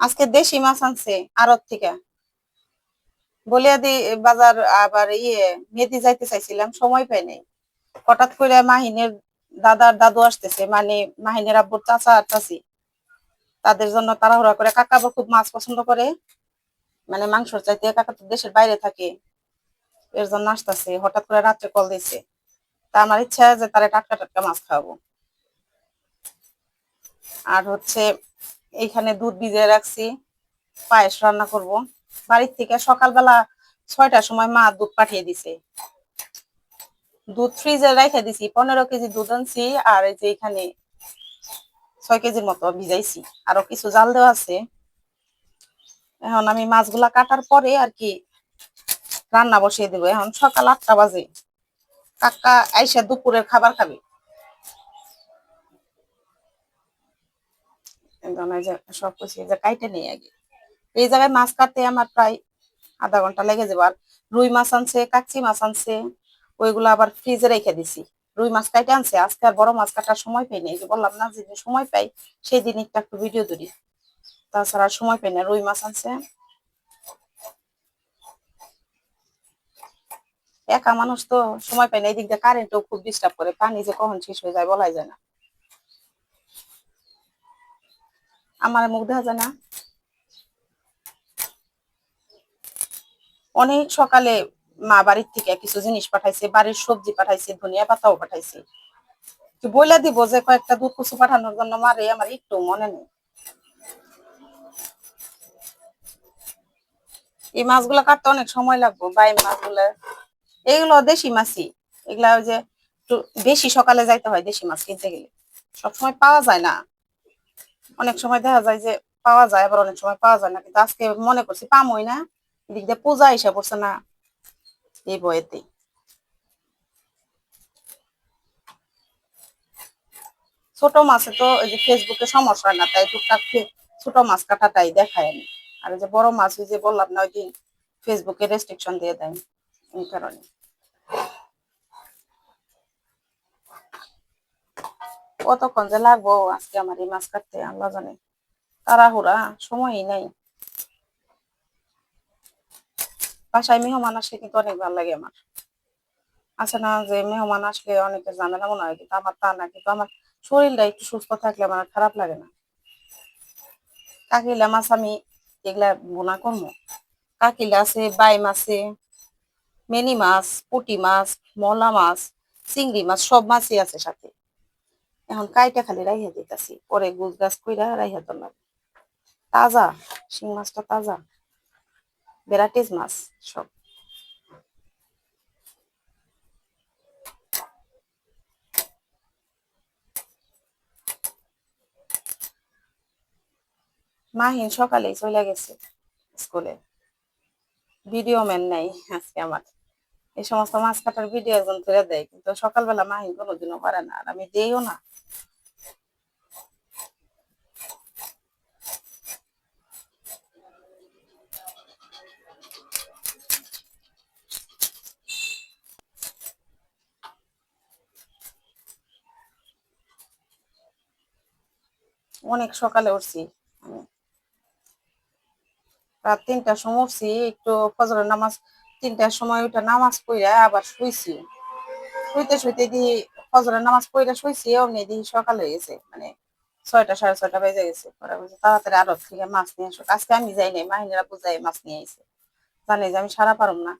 আজকে দেশি মাছ আনছে, আড়ত থেকে। বলিয়া দি বাজার আবার ইয়ে মেয়েদি যাইতে চাইছিলাম, সময় পাই নাই। হঠাৎ করে মাহিনের দাদার দাদু আসতেছে মানে মাহিনের আব্বুর চাচা আর চাচি। তাদের জন্য তাড়াহুড়া করে কাকা খুব মাছ পছন্দ করে। মানে মাংস চাইতে কাকা তো দেশের বাইরে থাকে। এর জন্য আসতেছে, হঠাৎ করে রাত্রে কল দিছে। তা আমার ইচ্ছা যে তারা টাটকা টাটকা মাছ খাওয়াবো। আর হচ্ছে এইখানে দুধ ভিজিয়ে রাখছি, পায়েস রান্না করব। বাড়ির থেকে সকালবেলা ছয়টার সময় মা দুধ পাঠিয়ে দিছে। দুধ ফ্রিজে রেখে দিছি, পনেরো কেজি দুধ আনছি আর এই যে এখানে ছয় কেজির মতো ভিজাইছি। আরও কিছু জাল দেওয়া আছে। এখন আমি মাছগুলা কাটার পরে আর কি রান্না বসিয়ে দেবো। এখন সকাল আটটা বাজে। কাকা আইসা দুপুরের খাবার খাবে। সব কিছু কাইটে নেই আগে। এই জায়গায় মাছ কাটতে আমার প্রায় আধা ঘণ্টা লেগে যাবে। আর রুই মাছ আনছে কাকচি মাছ আনছে, ওইগুলো আবার ফ্রিজে রেখে দিছি। রুই মাছ কাইটে আনছে, আজকে আর বড় মাছ কাটার সময় পাই যে বললাম না, যেদিন সময় পাই, সেই দিন একটা একটু ভিডিও ধরি। তাছাড়া সময় পাই না, রুই মাছ আনছে। একা মানুষ তো সময় পাই না এই দিক দিয়ে কারেন্টও খুব ডিস্টার্ব করে, পানি যে কখন শেষ হয়ে যায় বলাই যায় না। আমার মুখ দেখা যায় না। অনেক সকালে মা বাড়ির থেকে কিছু জিনিস পাঠাইছে, বাড়ির সবজি পাঠাইছে, ধনিয়া পাতাও পাঠাইছে। বইলা দিব যে কয়েকটা দুধ কুচু পাঠানোর জন্য? মারে আমার একটু মনে নেই। এই মাছগুলো কাটতে অনেক সময় লাগবে, বাই মাছগুলো এগুলো দেশি মাছই এগুলা যে বেশি সকালে যাইতে হয় দেশি মাছ কিনতে গেলে। সবসময় পাওয়া যায় না। অনেক সময় দেখা যায় যে পাওয়া যায়, আবার অনেক সময় পাওয়া যায় না। কিন্তু আজকে মনে করছি পামই না। এদিক দিয়ে পূজা এসে পড়ছে না এই বয়েতেই ছোট মাছে তো ওই যে ফেসবুকে সমস্যা না, তাই টুকটাক ছোট মাছ কাটাটাই দেখায় আমি। আর যে বড় মাছ ওই যে বললাম না, ওই দিন ফেসবুকে রেস্ট্রিকশন দিয়ে দেয়। এই কারণে। কতক্ষণ যে লাগবো? আজকে আমার এই মাছ কাটতে আল্লাহ জানে। তাড়াহুড়া, সময়ই নাই। বাসায় মেহমান আসলে কিন্তু অনেক ভালো লাগে আমার। আছে না যে মেহমান আসলে অনেকের ঝামেলা মনে হয়, কিন্তু আমার তা না। কিন্তু আমার শরীরটা একটু সুস্থ থাকলে আমার খারাপ লাগে না। কাকিলা মাছ আমি এগুলা বোনা করব। কাকিলা আছে বাইম আছে, মেনি মাছ, পুটি মাছ, মলা মাছ, চিংড়ি মাছ, সব মাছই আছে সাথে। এখন কাইটা খালি রাইহা দিতেছি, পরে গুজ গাছ কইরা রাইহা দিলাম তাজা, শিং মাছটা তাজা ভ্যারাইটিস মাছ সব। মাহিন সকালেই চলে গেছে স্কুলে। ভিডিও ম্যান নাই আজকে আমার। এই সমস্ত মাছ কাটার ভিডিও একজন করে দেয়, কিন্তু সকালবেলা মাহিন কোনোদিনও করে না, আর আমি দেইও না। অনেক সকালে উঠছি। রাত তিনটার সময় উঠছি, একটু ফজরের নামাজ তিনটার সময় ওটা নামাজ পড়া আবার শুইছি। শুইতে শুইতে দিয়ে ফজরের নামাজ পড়া শুইছি, অমনি দিয়ে সকাল হয়ে গেছে মানে ছয়টা, সাড়ে ছয়টা বেজে গেছে। তাড়াতাড়ি আড়ত থেকে মাছ নিয়ে আসো। আজকে আমি যাই নাই, মাহিনীরা বুঝাই মাছ নিয়ে আইছে। জানি যে আমি সারা পারুম না।